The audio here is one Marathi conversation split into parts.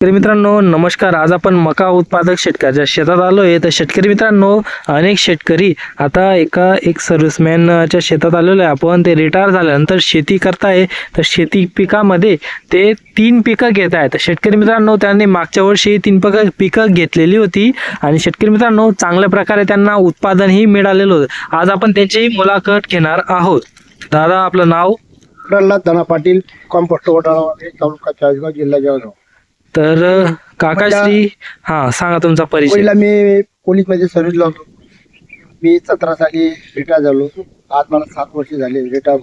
शेतकरी मित्रांनो नमस्कार. आज आपण मका उत्पादक शेतकऱ्याच्या शेतात आलो आहे तर शेतकरी मित्रांनो अनेक शेतकरी आता एका एक सर्व्हिसमॅनच्या शेतात आलेलो आहे. आपण ते रिटायर झाल्यानंतर शेती करताय. तर शेती पिकामध्ये ते तीन पिकं घेत आहेत. तर शेतकरी मित्रांनो त्यांनी मागच्या वर्षी तीन पिकं पिकं घेतलेली होती. आणि शेतकरी मित्रांनो चांगल्या प्रकारे त्यांना उत्पादनही मिळालेलं होतं. आज आपण त्यांचीही मुलाखत घेणार आहोत. दादा आपलं नाव? प्रल्हाद धना पाटील कॉम्पोस्ट वडाळा तालुका चाळीसगाव जिल्हा जळगाव. तर काकाश्री हा सांगा तुमचा परिचय. पहिला मी पोलीसमध्ये सर्व्हिसला होतो मी सतरा साली रिटायर झालो. आज मला सात वर्ष झाले रिटायर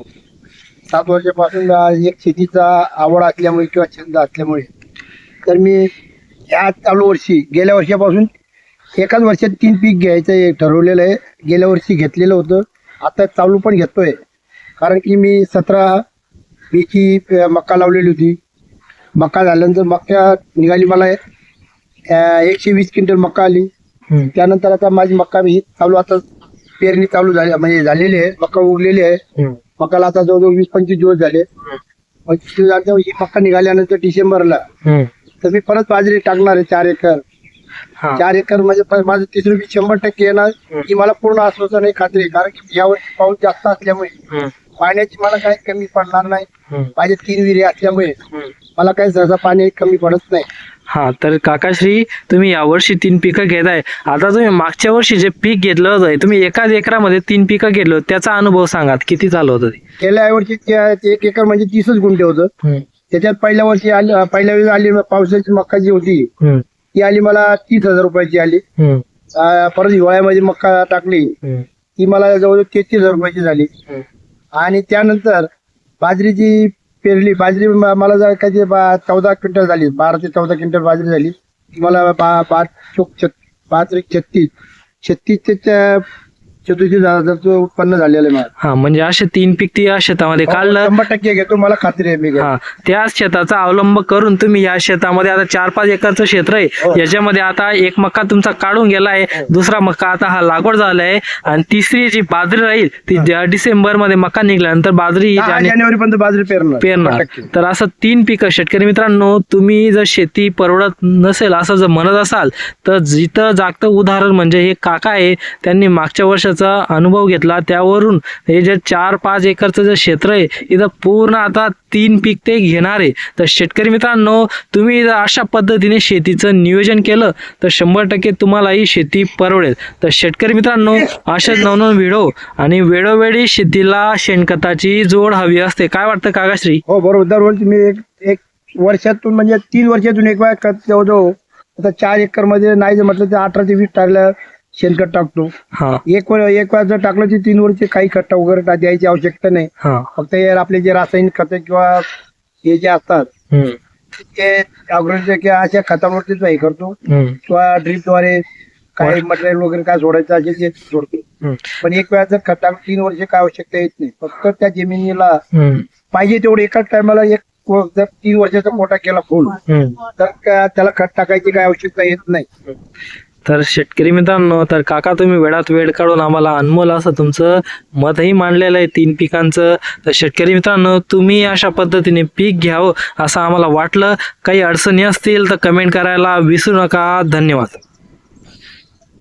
सात वर्षापासून आज एक शेतीचा आवड असल्यामुळे किंवा छंद असल्यामुळे. तर मी या चालू वर्षी गेल्या वर्षापासून एकाच वर्षात तीन पीक घ्यायचं हे ठरवलेलं आहे. गेल्या वर्षी घेतलेलं होतं. आता चालू पण घेतोय. कारण की मी सतरा बीची मक्का लावलेली होती. मक्का झाल्यानंतर मक्का निघाली मला अं, एकशे वीस क्विंटल मक्का आली हम्म. त्यानंतर आता माझी मक्का ही चालू आता पेरणी चालू झाली म्हणजे झालेली आहे मक्का उगलेली आहे हम्म. मक्काला आता जवळजवळ वीस पंचवीस दिवस झाले पंचवीस दिवस झाल्यावर ही मक्का निघाल्यानंतर डिसेंबरला हम्म. तर मी परत बाजरी टाकणार आहे चार एकर हा. चार एकर म्हणजे प- माझं तिसरं पीक शंभर टक्के येणार ही मला पूर्ण आश्वासन आहे खात्री आहे कारण की यावर्षी पाऊस जास्त असल्यामुळे हम्म. पाण्याची मला काही कमी पडणार नाही हम्म. माझे तीन विहिरी असल्यामुळे हम्म. मला काही सहसा पाणी कमी पडत नाही. हा तर काकाश्री तुम्ही यावर्षी तीन पिकं घेताय. आता तुम्ही मागच्या वर्षी जे पीक घेतलं होतं तुम्ही एकाच एकरामध्ये तीन पिकं घेतलं. होतं त्याचा अनुभव सांगा किती चालू होतं ते? गेल्या वर्षी ते एक एकर म्हणजे तीसच गुंठे होतं. त्याच्यात पहिल्या वर्षी आली पहिल्या वेळेस आली पावसाची मक्का जी होती हम्म. ती आली मला तीस हजार रुपयाची आली. हम्म. अं, परत हिवाळ्यामध्ये मक्का टाकली. हम्म. ती मला जवळजवळ तेहतीस हजार रुपयाची झाली. हम्म. आणि त्यानंतर बाजरीची पेरली बाजरी म- मला जर काही बा- चौदा क्विंटल झाली बारा ते चौदा क्विंटल बाजरी झाली मला बा- पाच चोक छत- पाच छत्तीस छत्तीस ते त्या हजारचं उत्पन्न झालेलं आहे हा म्हणजे असे तीन पीक ती या शेतामध्ये काढलं. शंभर टक्के घेतो मला खात्री आहे मी घेतो. हा त्याच शेताचा अवलंब करून तुम्ही या शेतामध्ये आता चार पाच एकरचं क्षेत्र आहे. हो. याच्यामध्ये आता एक मक्का तुमचा काढून गेलाय दुसरा मक्का आता हा लागवड झालाय आणि तिसरी जी बाजरी राहील ती डिसेंबरमध्ये मक्का निघाल्यानंतर बाजरी दहा जानेवारी पर्यंत बाजरी पेरणार. पेरणार. टक्के. तर असं तीन पिकं शेतकरी मित्रांनो तुम्ही जर शेती परवडत नसेल असं जर म्हणत असाल तर जिथं जागतं उदाहरण म्हणजे हे काका आहे त्यांनी मागच्या वर्षाचा अनुभव घेतला. त्यावरून हे जे चार पाच एकरचं जे क्षेत्र आहे इथं पूर्ण आता तीन पीक ते घेणार आहे. तर शेतकरी मित्रांनो तुम्ही जर अशा पद्धतीने शेतीचं नियोजन केलं तर शंभर टक्के तुम्हाला ही शेती परवडेल. तर शेतकरी मित्रांनो अशाच नवनवीन व्हिडिओ आणि वेळोवेळी शेतीला शेणखताची जोड हवी असते. काय वाटतं काकाश्री? हो बरोबर. दरवर्षी मी एक एक वर्षातून म्हणजे तीन वर्षातून एक वेळा खत जवळजवळ आता चार एकरमध्ये नाही जर म्हटलं तर अठरा ते वीस टाकल्या शेणखत टाकतो. हा. एक वेळ एक वेळा जर टाकलं तर तीन वर्ष काही खत वगैरे द्यायची आवश्यकता नाही. हा. फक्त हे आपले जे रासायनिक खत किंवा हे जे असतात हम्म, ते अग्रज किंवा अशा खतांवरतीच हे करतो. हम्म, किंवा ड्रीपद्वारे काही मटेरियल वगैरे काय सोडायचं असेल ते सोडतो. हम्म, पण एक वेळा जर खत तीन वर्ष काय आवश्यकता येत नाही. फक्त त्या जमिनीला हम्म, पाहिजे तेवढं एकाच टायमाला एक व- जर तीन वर्षाचा मोठा केला फुल हम्म. तर का- त्याला खत टाकायची काय आवश्यकता येत नाही. तर शेतकरी मित्रांनो तर काका तुम्ही वेळात वेळ काढून आम्हाला अनमोल असं तुमचं मतही मांडलेलं आहे तीन पिकांचं. तर शेतकरी मित्रांनो तुम्ही अशा पद्धतीने पीक घ्यावं असं आम्हाला वाटलं. काही अडचणी असतील तर कमेंट करायला विसरू नका. धन्यवाद.